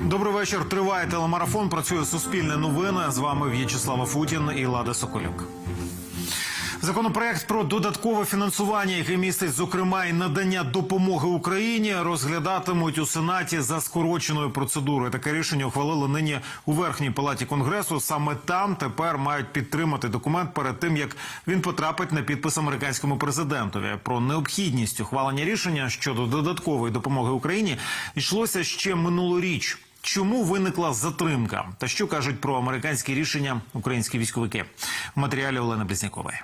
Добрий вечір. Триває телемарафон. Працює Суспільне новини. З вами В'ячеслава Футін і Лада Соколюк. Законопроект про додаткове фінансування, який містить зокрема і надання допомоги Україні, розглядатимуть у сенаті за скороченою процедурою. Таке рішення ухвалили нині у верхній палаті конгресу. Саме там тепер мають підтримати документ перед тим, як він потрапить на підпис американському президентові. Про необхідність ухвалення рішення щодо додаткової допомоги Україні йшлося ще минулоріч. Чому виникла затримка? Та що кажуть про американські рішення українські військовики? В матеріалі Олени Близнякової.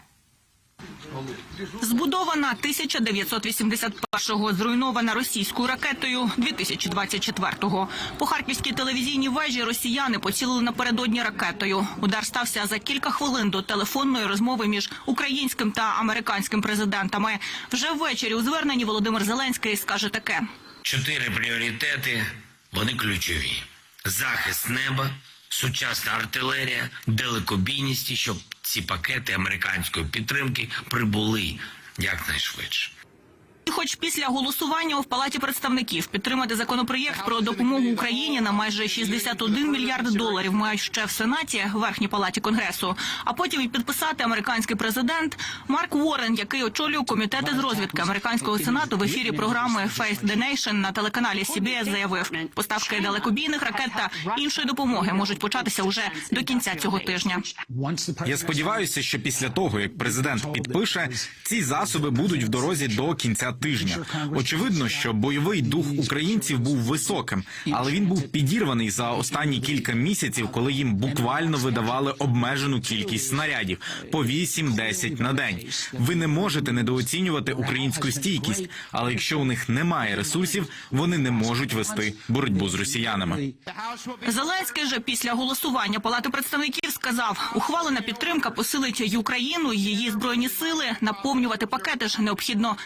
Збудована 1981-го, зруйнована російською ракетою 2024-го. По харківській телевізійній вежі росіяни поцілили напередодні ракетою. Удар стався за кілька хвилин до телефонної розмови між українським та американським президентами. Вже ввечері у зверненні Володимир Зеленський скаже таке. Чотири пріоритети, вони ключові: захист неба, сучасна артилерія, далекобійність, щоб ці пакети американської підтримки прибули якнайшвидше. Хоч після голосування в палаті представників підтримати законопроєкт про допомогу Україні на майже 61 мільярд доларів мають ще в сенаті верхній палаті конгресу. А потім і підписати американський президент Марк Уоррен, який очолює комітети з розвідки американського сенату в ефірі програми Face the Nation на телеканалі CBS заявив, поставки далекобійних ракет та іншої допомоги можуть початися уже до кінця цього тижня. Я сподіваюся, що після того, як президент підпише, ці засоби будуть в дорозі до кінця тижня. Очевидно, що бойовий дух українців був високим, але він був підірваний за останні кілька місяців, коли їм буквально видавали обмежену кількість снарядів по 8-10 на день. Ви не можете недооцінювати українську стійкість, але якщо у них немає ресурсів, вони не можуть вести боротьбу з росіянами. Зеленський же після голосування Палати представників сказав, ухвалена підтримка посилить Україну, її збройні сили наповнювати пакети ж необхідно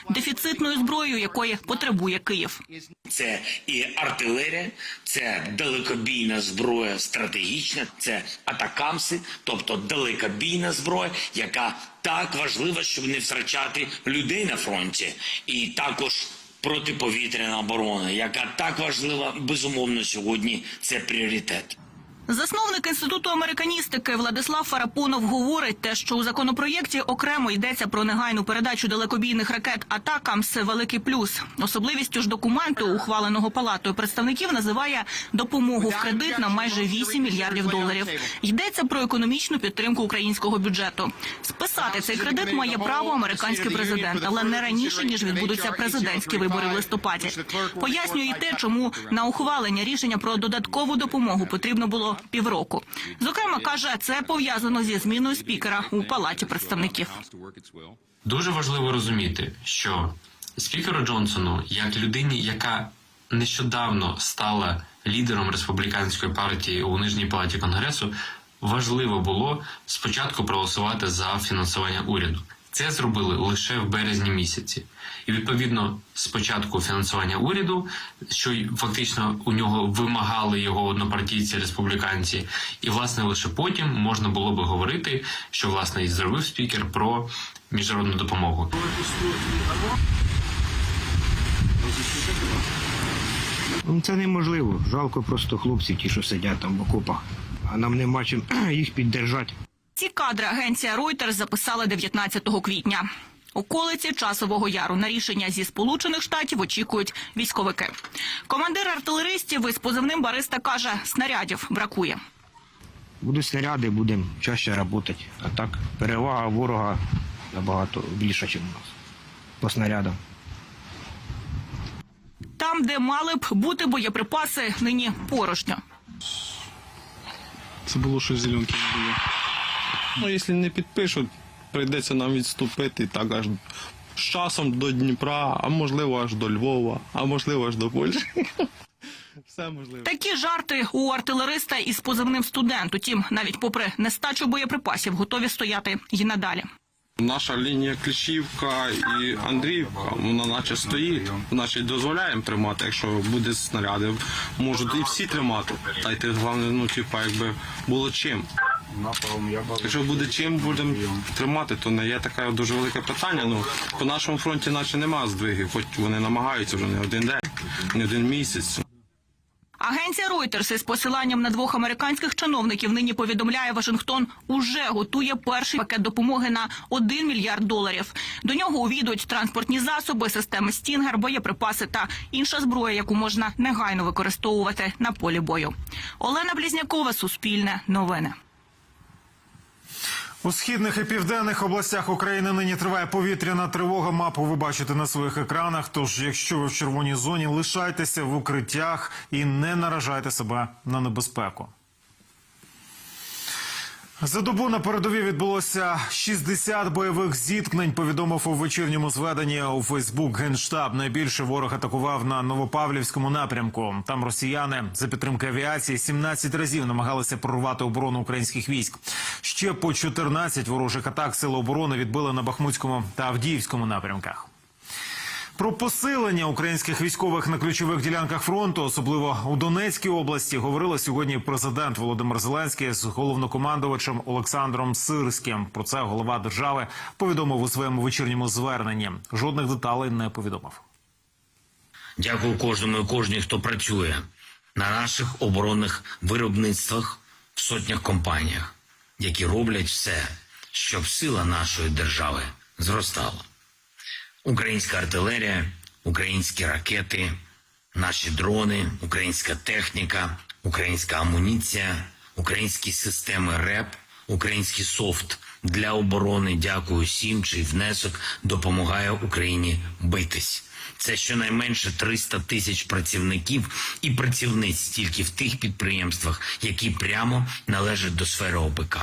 дефіцитною зброєю, якої потребує Київ. Це і артилерія, це далекобійна зброя стратегічна, це атакамси, тобто далекобійна зброя, яка так важлива, щоб не втрачати людей на фронті, і також протиповітряна оборона, яка так важлива, безумовно, сьогодні це пріоритет. Засновник інституту американістики Владислав Фарапонов говорить, те, що у законопроєкті окремо йдеться про негайну передачу далекобійних ракет атакам це великий плюс. Особливістю ж документу, ухваленого палатою представників, називає допомогу в кредит на майже 8 мільярдів доларів. Йдеться про економічну підтримку українського бюджету. Списати цей кредит має право американський президент, але не раніше ніж відбудуться президентські вибори в листопаді. Пояснює і те, чому на ухвалення рішення про додаткову допомогу потрібно було півроку. Зокрема, каже, це пов'язано зі зміною спікера у палаті представників. Дуже важливо розуміти, що спікеру Джонсону, як людині, яка нещодавно стала лідером республіканської партії у нижній палаті конгресу, важливо було спочатку проголосувати за фінансування уряду. Це зробили лише в березні місяці, і відповідно спочатку фінансування уряду, що фактично у нього вимагали його однопартійці республіканці, і власне лише потім можна було би говорити, що власне і зробив спікер про міжнародну допомогу. Ну, Це неможливо. Жалко просто хлопців, ті, що сидять там в окопах, а нам нема чим їх піддержати. Ці кадри агенція Reuters записала 19 квітня. Околиці часового яру на рішення зі сполучених штатів очікують військовики. Командир артилеристів із позивним Бариста каже, снарядів бракує. Будуть снаряди, будемо чаще працювати. А так, перевага ворога набагато більша, ніж у нас. По снарядам. Там, де мали б бути боєприпаси, нині порожньо. Це було щось зеленки не було. Ну, якщо не підпишуть, прийдеться нам відступити так аж з часом до Дніпра, а можливо аж до Львова, а можливо аж до Польщі. Все можливо. Такі жарти у артилериста із позивним студент. Утім, навіть попри нестачу боєприпасів, готові стояти і надалі. Наша лінія Кліщівка і Андріївка, вона наче стоїть, значить дозволяємо тримати, якщо буде снаряди, можуть і всі тримати. Та й те головне, ну типа, якби було чим. Якщо буде чим будемо тримати, то не є таке дуже велике питання. Ну по нашому фронті, наче немає здвигів, хоч вони намагаються вже не один день, не один місяць. Агенція Reuters із посиланням на двох американських чиновників нині повідомляє, Вашингтон уже готує перший пакет допомоги на 1 мільярд доларів. До нього увійдуть транспортні засоби, системи Стінгер, боєприпаси та інша зброя, яку можна негайно використовувати на полі бою. Олена Блізнякова, Суспільне, новини. У східних і південних областях України нині триває повітряна тривога. Мапу ви бачите на своїх екранах. Тож, якщо ви в червоній зоні, лишайтеся в укриттях і не наражайте себе на небезпеку. За добу на передовій відбулося 60 бойових зіткнень. Повідомив у вечірньому зведенні у Фейсбук генштаб. Найбільше ворог атакував на Новопавлівському напрямку. Там росіяни за підтримки авіації 17 разів намагалися прорвати оборону українських військ. Ще по 14 ворожих атак сили оборони відбили на Бахмутському та Авдіївському напрямках. Про посилення українських військових на ключових ділянках фронту, особливо у Донецькій області, говорила сьогодні президент Володимир Зеленський з головнокомандувачем Олександром Сирським. Про це голова держави повідомив у своєму вечірньому зверненні. Жодних деталей не повідомив. Дякую кожному і кожній, хто працює на наших оборонних виробництвах в сотнях компаніях, які роблять все, щоб сила нашої держави зростала. Українська артилерія, українські ракети, наші дрони, українська техніка, українська амуніція, українські системи РЕП, український софт для оборони. Дякую всім, чий внесок допомагає Україні битись. Це щонайменше 300 тисяч працівників і працівниць тільки в тих підприємствах, які прямо належать до сфери ОПК.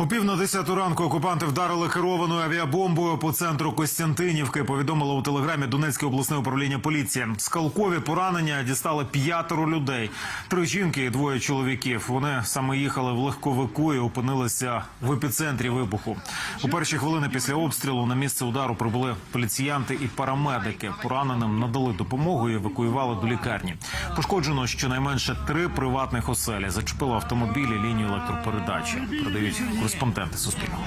У пів на десяту ранку окупанти вдарили керованою авіабомбою по центру Костянтинівки. Повідомило у телеграмі Донецьке обласне управління поліції. Скалкові поранення дістали п'ятеро людей: три жінки і двоє чоловіків. Вони саме їхали в легковику і опинилися в епіцентрі вибуху. У перші хвилини після обстрілу на місце удару прибули поліціянти і парамедики. Пораненим надали допомогу і евакуювали до лікарні. Пошкоджено щонайменше три приватних оселі. Зачепило автомобілі лінію електропередачі. Продають кореспонденти Суспільного.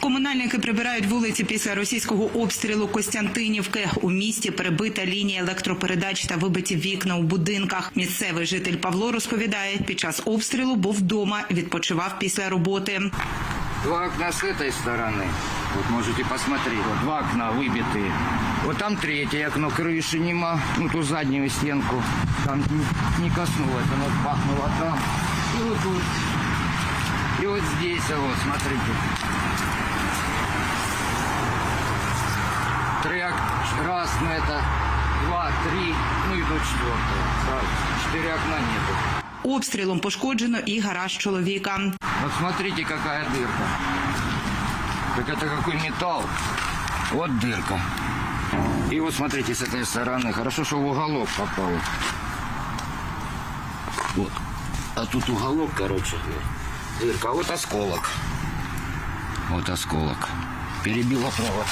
Комунальники прибирають вулиці після російського обстрілу Костянтинівки. У місті перебита лінія електропередач та вибиті вікна у будинках. Місцевий житель Павло розповідає, під час обстрілу був вдома, відпочивав після роботи. Два окна с этой стороны. Вот можете посмотреть. Вот два окна выбитые. Вот там третье окно, крыши нема. Ну, ту заднюю стенку. Там не, не коснулось, оно бахнуло там. И вот тут. И вот здесь, а вот, смотрите. Три ок- Раз, ну это два, три, ну и до четвертого. Сразу. Четыре окна нету. Обстрілом пошкоджено і гараж чоловіка. Вот смотрите, какая дырка. Так это какой металл. Вот дырка. И вот смотрите с этой стороны. Хорошо, что в уголок попал. Вот. А тут уголок, короче, Дырка. А вот осколок. Вот осколок. Перебила провод.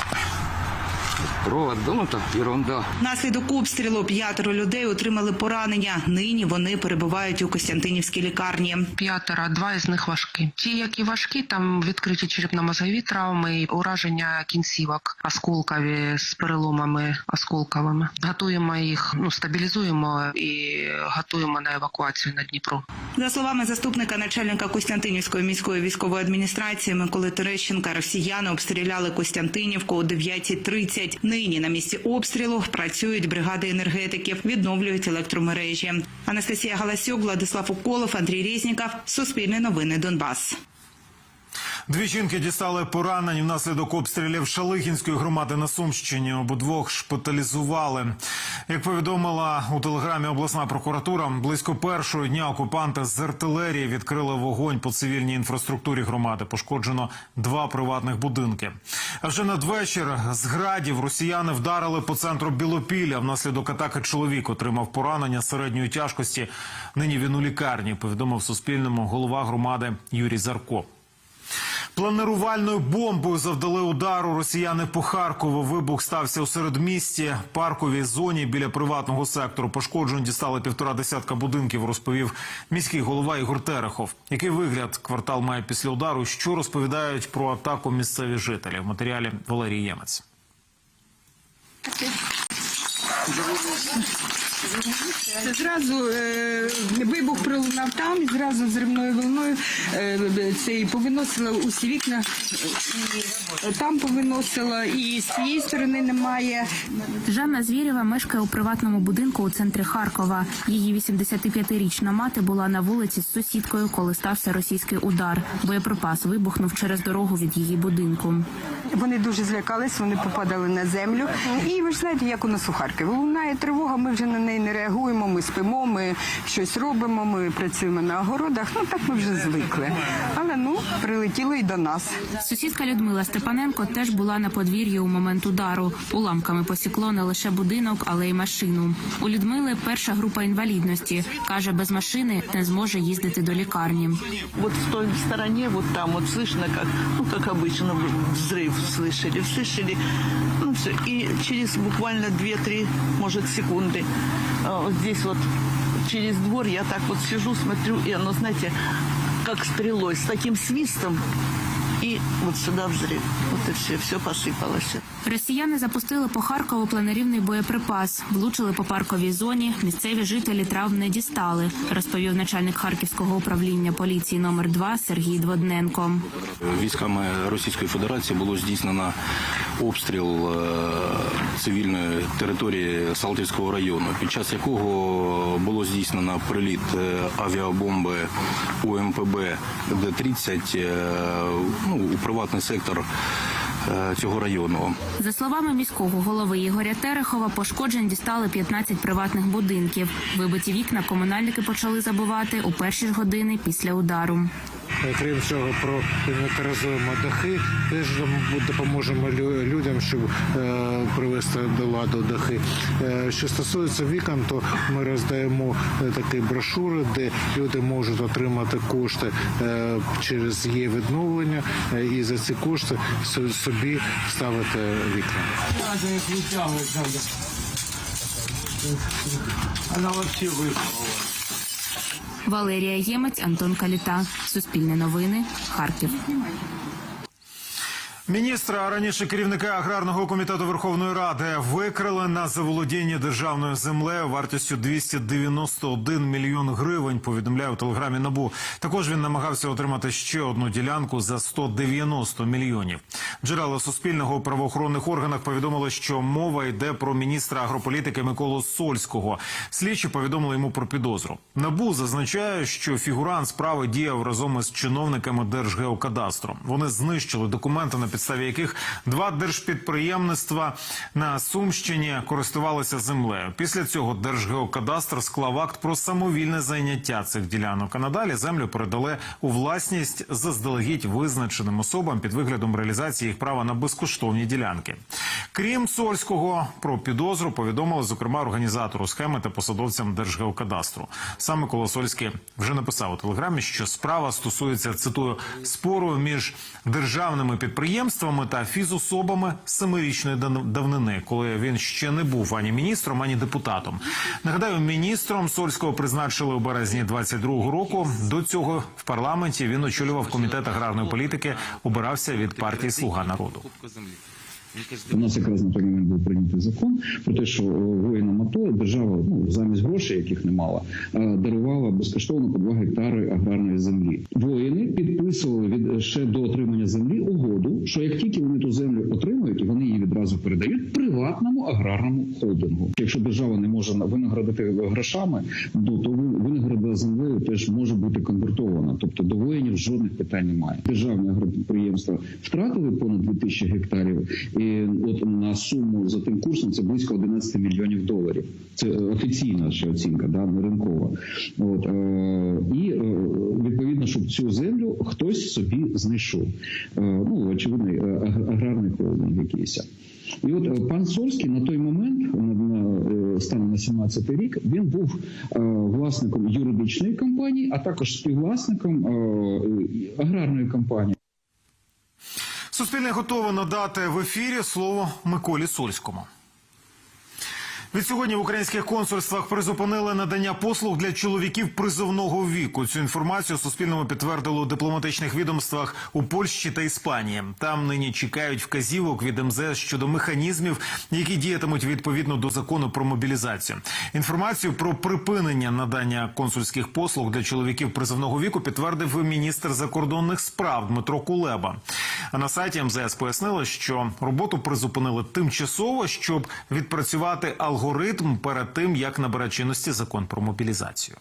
Провод, ну так ерунда. Внаслідок обстрілу п'ятеро людей отримали поранення. Нині вони перебувають у Костянтинівській лікарні. П'ятеро, два із них важкі. Ті, які важкі, там відкриті черепно-мозгові травми, ураження кінцівок, осколкові з переломами осколковими. Готуємо їх, ну стабілізуємо і готуємо на евакуацію на Дніпро. За словами заступника начальника Костянтинівської міської військової адміністрації Миколи Терещенка, росіяни обстріляли Костянтинівку о 9.30. Нині на місці обстрілу працюють бригади енергетиків, відновлюють електромережі. Анастасія Галасюк, Владислав Уколов, Андрій Різніков. Суспільне новини Донбас. Дві жінки дістали поранень внаслідок обстрілів Шалихінської громади на Сумщині. Обидвох шпиталізували. Як повідомила у телеграмі обласна прокуратура, близько першого дня окупанти з артилерії відкрили вогонь по цивільній інфраструктурі громади. Пошкоджено два приватних будинки. А вже надвечір з градів росіяни вдарили по центру Білопілля. Внаслідок атаки чоловік отримав поранення середньої тяжкості. Нині він у лікарні. Повідомив Суспільному голова громади Юрій Зарко. Планирувальною бомбою завдали удару росіяни по Харкову. Вибух стався у середмісті, парковій зоні біля приватного сектору. Пошкоджень дістали півтора десятка будинків. Розповів міський голова Ігор Терехов. Який вигляд квартал має після удару? Що розповідають про атаку місцеві жителі? В матеріалі Валерій Ємець. Це зразу е, вибух пролунав там, і зразу зривною волною е, це і повиносило усі вікна, і там повиносило, і з цієї сторони немає. Жанна Звєрєва мешкає у приватному будинку у центрі Харкова. Її 85-річна мати була на вулиці з сусідкою, коли стався російський удар. Боєприпас вибухнув через дорогу від її будинку. Вони дуже злякались, вони попадали на землю. І ви ж знаєте, як у нас у Харкові. Лунає тривога, ми вже на неї не реагуємо, ми спимо, ми щось робимо, ми працюємо на огородах. Ну так ми вже звикли. Але ну прилетіло і до нас. Сусідка Людмила Степаненко теж була на подвір'ї у момент удару. Уламками посікло не лише будинок, але й машину. У Людмили перша група інвалідності. каже, без машини не зможе їздити до лікарні. Вот в той стороне, вот там вот слышно, как, ну, как обычно, взрыв слышали, слышали, ну, все. И через буквально 2-3, может, секунды, а, вот здесь вот через двор я так вот сижу, смотрю, и оно, знаете, как стрелой, с таким свистом, и вот сюда взрыв. Вот и все, все посыпалось. Росіяни запустили по Харкову планерівний боєприпас, влучили по парковій зоні. Місцеві жителі травм не дістали, розповів начальник харківського управління поліції номер 2 Сергій Дводненко. Військами Російської Федерації було здійснено обстріл е, цивільної території Салтівського району, під час якого було здійснено приліт е, авіабомби УМПБ Д-30 е, ну, у приватний сектор е, цього району. За словами міського голови Ігоря Терехова, пошкоджень дістали 15 приватних будинків. Вибиті вікна комунальники почали забувати у перші ж години після удару. Крім цього, проінвентаризуємо дахи, теж допоможемо людям, щоб е, привести до ладу дахи. Е, що стосується вікон, то ми роздаємо е, такі брошури, де люди можуть отримати кошти через є відновлення і за ці кошти собі ставити вікна. Она вообще выпала. Валерія Ємець, Антон Каліта. Суспільне новини. Харків. Міністра, а раніше керівника аграрного комітету Верховної Ради викрили на заволодіння державною землею вартістю 291 мільйон гривень. Повідомляє у телеграмі Набу. Також він намагався отримати ще одну ділянку за 190 мільйонів. Джерела Суспільного у правоохоронних органах повідомили, що мова йде про міністра агрополітики Миколу Сольського. Слідчі повідомили йому про підозру. Набу зазначає, що фігурант справи діяв разом із чиновниками Держгеокадастру. Вони знищили документи, на підставі яких два держпідприємництва на Сумщині користувалися землею. Після цього Держгеокадастр склав акт про самовільне зайняття цих ділянок. А надалі землю передали у власність заздалегідь визначеним особам під виглядом реалізації їх права на безкоштовні ділянки. Крім Сольського, про підозру повідомили зокрема організатору схеми та посадовцям Держгеокадастру. Сам Микола Сольський вже написав у телеграмі, що справа стосується цитую спору між державними підприємствами та фізособами семирічної дав- давнини, коли він ще не був ані міністром, ані депутатом. Нагадаю, міністром Сольського призначили у березні 22-го року. До цього в парламенті він очолював комітет аграрної політики, обирався від партії Слуга народу. У нас якраз на той момент був прийнятий закон про те, що е, воїнам АТО держава ну замість грошей, яких не мала, е, дарувала безкоштовно по 2 гектари аграрної землі. Воїни підписували від ще до отримання землі угоду, що як тільки вони ту землю отримують, вони її відразу передають приватному аграрному холдингу. Якщо держава не може на- винаградити грошами, ну, то ви- винагорода землею теж може бути конвертована. Тобто до воїнів жодних питань немає. Державні агропідприємства втратили понад 2000 гектарів. І от на суму за тим курсом це близько 11 мільйонів доларів. Це офіційна ще оцінка, да, не ринкова. От е, і е, відповідно, щоб цю землю хтось собі знайшов. Е, ну очевидно, е, аграрний холдинг якийсь. І от пан Сольський на той момент, станом на 17 рік, він був власником юридичної компанії, а також співвласником аграрної компанії. Суспільне готове надати в ефірі слово Миколі Сольському. Відсьогодні в українських консульствах призупинили надання послуг для чоловіків призовного віку. Цю інформацію Суспільному підтвердили у дипломатичних відомствах у Польщі та Іспанії. Там нині чекають вказівок від МЗС щодо механізмів, які діятимуть відповідно до закону про мобілізацію. Інформацію про припинення надання консульських послуг для чоловіків призовного віку підтвердив міністр закордонних справ Дмитро Кулеба. А на сайті МЗС пояснили, що роботу призупинили тимчасово, щоб відпрацювати алгоритм перед тим, як набере чинності закон про мобілізацію.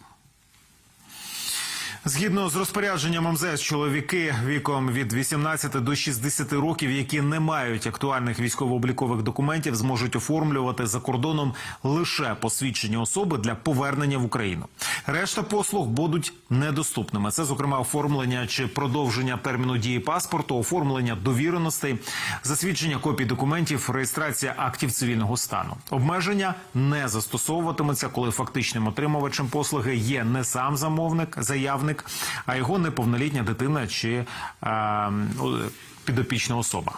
Згідно з розпорядженням МЗС, чоловіки віком від 18 до 60 років, які не мають актуальних військово-облікових документів, зможуть оформлювати за кордоном лише посвідчення особи для повернення в Україну. Решта послуг будуть недоступними. Це, зокрема, оформлення чи продовження терміну дії паспорту, оформлення довіреностей, засвідчення копій документів, реєстрація актів цивільного стану. Обмеження не застосовуватиметься, коли фактичним отримувачем послуги є не сам замовник, заявник, а його неповнолітня дитина чи е, підопічна особа.